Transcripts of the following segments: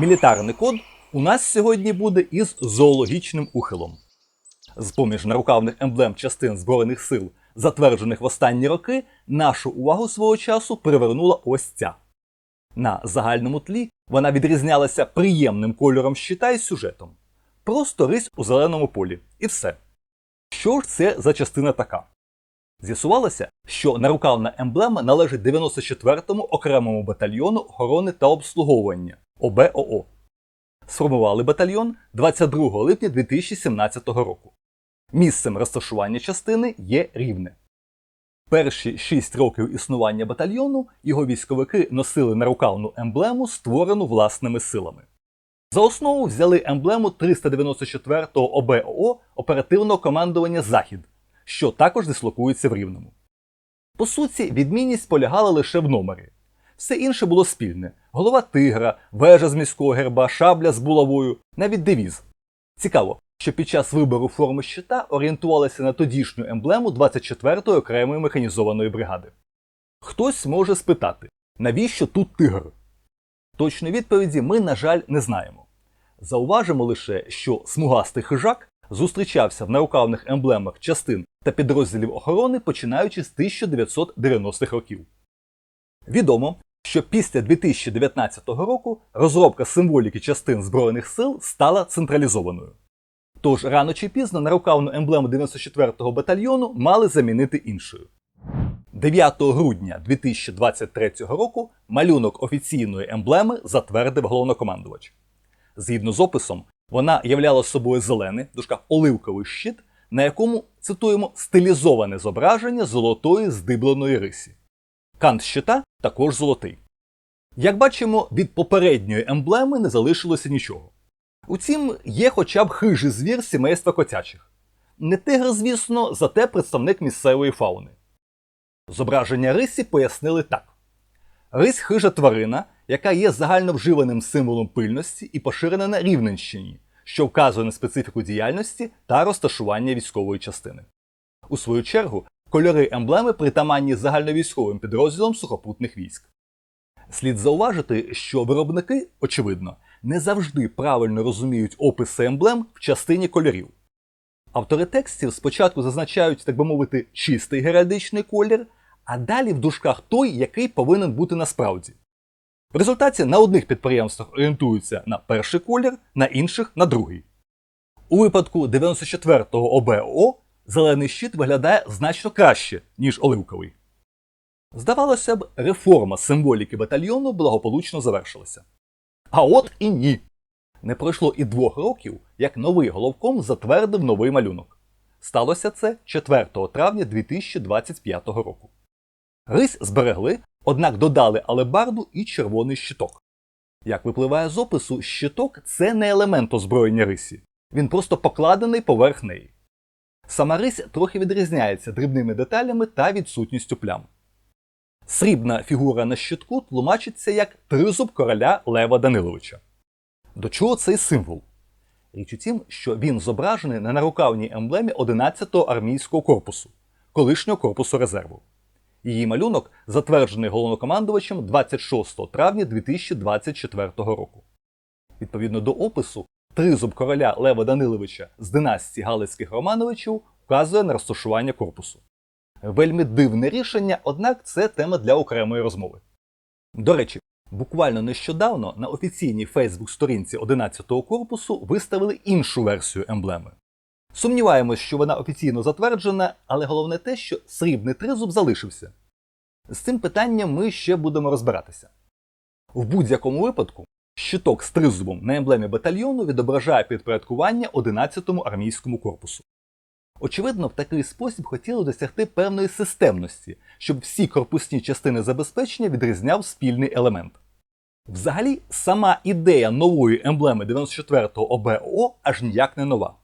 Мілітарний код у нас сьогодні буде із зоологічним ухилом. З поміж нарукавних емблем частин Збройних сил, затверджених в останні роки, нашу увагу свого часу привернула ось ця. На загальному тлі вона відрізнялася приємним кольором щита і сюжетом. Просто рись у зеленому полі. І все. Що ж це за частина така? З'ясувалося, що нарукавна емблема належить 94-му окремому батальйону охорони та обслуговування ОБОО. Сформували батальйон 22 липня 2017 року. Місцем розташування частини є рівне. Перші 6 років існування батальйону його військовики носили нарукавну емблему, створену власними силами. За основу взяли емблему 394-го ОБО оперативного командування Захід, що також дислокується в Рівному. По суті, відмінність полягала лише в номері. Все інше було спільне: голова тигра, вежа з міського герба, шабля з булавою, навіть девіз. Цікаво, що під час вибору форми щита орієнтувалися на тодішню емблему 24-ї окремої механізованої бригади. Хтось може спитати, навіщо тут тигр? Точної відповіді ми, на жаль, не знаємо. Зауважимо лише, що смугастий хижак зустрічався в нарукавних емблемах частин та підрозділів охорони починаючи з 1990-х років. Відомо, що після 2019 року розробка символіки частин Збройних сил стала централізованою. Тож рано чи пізно нарукавну емблему 94-го батальйону мали замінити іншою. 9 грудня 2023 року малюнок офіційної емблеми затвердив головнокомандувач. Згідно з описом, вона являла собою зелений в дужках оливковий щит, на якому цитуємо стилізоване зображення золотої здибленої рисі. Кант щита також золотий. Як бачимо, від попередньої емблеми не залишилося нічого. Утім, є хоча б хижий звір сімейства котячих. Не тигр, звісно, зате представник місцевої фауни. Зображення рисі пояснили так: рись хижа тварина, яка є загальновживаним символом пильності і поширена на Рівненщині, що вказує на специфіку діяльності та розташування військової частини. У свою чергу, кольори емблеми притаманні загальновійськовим підрозділам сухопутних військ. Слід зауважити, що виробники, очевидно, не завжди правильно розуміють описи емблем в частині кольорів. Автори текстів спочатку зазначають, так би мовити, чистий геральдичний колір, а далі в дужках той, який повинен бути насправді. В результаті на одних підприємствах орієнтуються на перший колір, на інших на другий. У випадку 94-го ОБО зелений щит виглядає значно краще, ніж оливковий. Здавалося б, реформа символіки батальйону благополучно завершилася. А от і ні. Не пройшло і двох років, як новий головком затвердив новий малюнок. Сталося це 4 травня 2025 року. Рись зберегли, однак додали алебарду і червоний щиток. Як випливає з опису, щиток це не елемент озброєння рисі, він просто покладений поверх неї. Сама рись трохи відрізняється дрібними деталями та відсутністю плям. Срібна фігура на щитку тлумачиться як тризуб короля Лева Даниловича. До чого цей символ? Річ у тім, що він зображений на нарукавній емблемі 11-го армійського корпусу, колишнього корпусу резерву. Її малюнок затверджений головнокомандувачем 26 травня 2024 року. Відповідно до опису, тризуб короля Лева Даниловича з династії Галицьких Романовичів вказує на розташування корпусу. Вельми дивне рішення, однак це тема для окремої розмови. До речі, буквально нещодавно на офіційній Фейсбук-сторінці 11-го корпусу виставили іншу версію емблеми. Сумніваємось, що вона офіційно затверджена, але головне те, що срібний тризуб залишився. З цим питанням ми ще будемо розбиратися. В будь-якому випадку, щиток з тризубом на емблемі батальйону відображає підпорядкування 11-му армійському корпусу. Очевидно, в такий спосіб хотіли досягти певної системності, щоб всі корпусні частини забезпечення відрізняв спільний елемент. Взагалі, сама ідея нової емблеми 94-го ОБО аж ніяк не нова.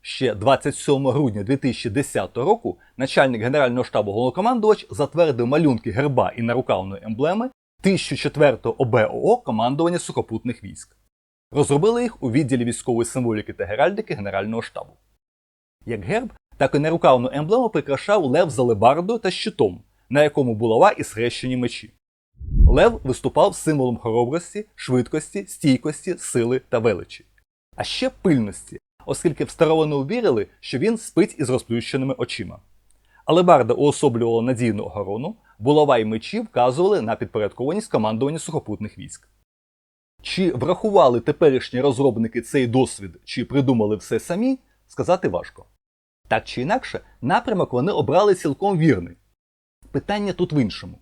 Ще 27 грудня 2010 року начальник Генерального штабу головнокомандувач затвердив малюнки герба і нарукавної емблеми 1004-го ОБО командування сухопутних військ. Розробили їх у відділі військової символіки та геральдики Генерального штабу. Як герб, так і нерукавну емблему прикрашав лев з алебардою та щитом, на якому булава і схрещені мечі. Лев виступав символом хоробрості, швидкості, стійкості, сили та величі. А ще пильності, оскільки в вірили, що він спить із розплющеними очима. Алебарда уособлювала надійну охорону, булава й мечі вказували на підпорядкованість командування сухопутних військ. Чи врахували теперішні розробники цей досвід, чи придумали все самі, сказати важко. Так чи інакше, напрямок вони обрали цілком вірний. Питання тут в іншому.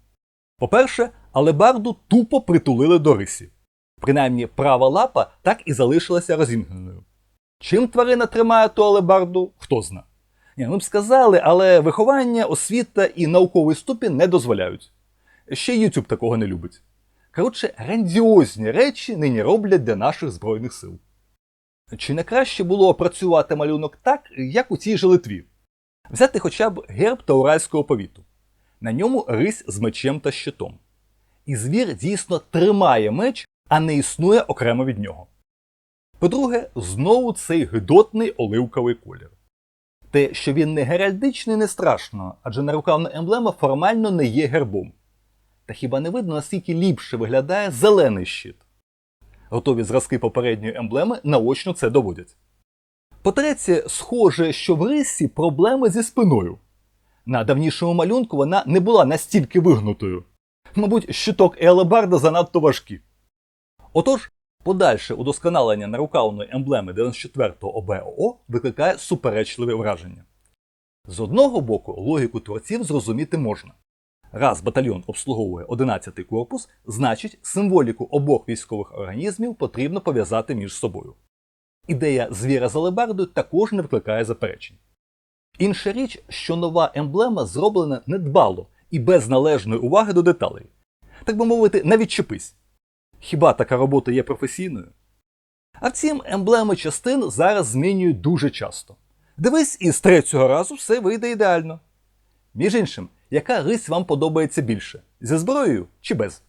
По-перше, алебарду тупо притулили до рисі. Принаймні, права лапа так і залишилася розімкненою. Чим тварина тримає ту алебарду, хто зна. Ні, ми б сказали, але виховання, освіта і науковий ступінь не дозволяють. Ще YouTube такого не любить. Коротше, грандіозні речі нині роблять для наших Збройних сил. Чи не краще було опрацювати малюнок так, як у цій же Литві? Взяти хоча б герб Тауральського повіту. На ньому рись з мечем та щитом. І звір дійсно тримає меч, а не існує окремо від нього. По-друге, знову цей гидотний оливковий колір. Те, що він не геральдичний, не страшно, адже нарукавна емблема формально не є гербом. Та хіба не видно, наскільки ліпше виглядає зелений щит? Готові зразки попередньої емблеми наочно це доводять. По-третє, схоже, що в рисі проблеми зі спиною. На давнішому малюнку вона не була настільки вигнутою. Мабуть, щиток і алебарда занадто важкі. Отож, подальше удосконалення нарукавної емблеми 94-го ОБО викликає суперечливе враження. З одного боку, логіку творців зрозуміти можна. Раз батальйон обслуговує 11-й корпус, значить, символіку обох військових організмів потрібно пов'язати між собою. Ідея звіра з алебардою також не викликає заперечень. Інша річ, що нова емблема зроблена недбало і без належної уваги до деталей. Так би мовити, навіть чепись. Хіба така робота є професійною? А втім, емблеми частин зараз змінюють дуже часто. Дивись, і з третього разу все вийде ідеально. Між іншим, яка рись вам подобається більше? Зі зброєю чи без?